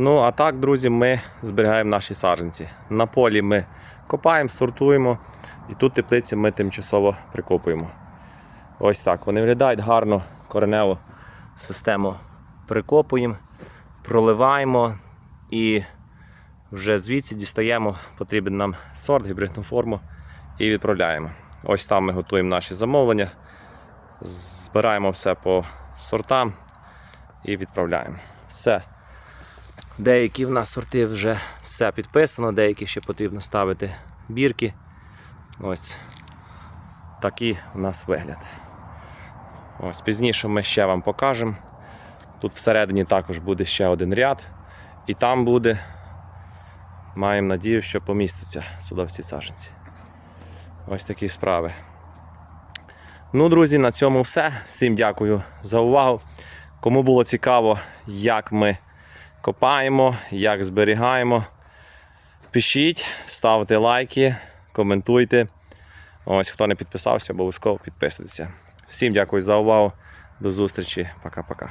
Ну, а так, друзі, ми зберігаємо наші саджанці. На полі ми копаємо, сортуємо, і тут теплиці ми тимчасово прикопуємо. Ось так. Вони виглядають гарно, кореневу систему прикопуємо, проливаємо і вже звідси дістаємо потрібен нам сорт, гібридну форму і відправляємо. Ось там ми готуємо наші замовлення, збираємо все по сортам і відправляємо. Все. Деякі в нас сорти вже все підписано, деякі ще потрібно ставити бірки. Ось такий у нас вигляд. Ось пізніше ми ще вам покажемо. Тут всередині також буде ще один ряд, і там буде. Маємо надію, що поміститься сюди всі саджанці. Ось такі справи. Ну, друзі, на цьому все. Всім дякую за увагу. Кому було цікаво, як ми копаємо, як зберігаємо, пишіть, ставте лайки, коментуйте. Ось, хто не підписався, обов'язково підписуйтеся. Всім дякую за увагу. До зустрічі. Пока-пока.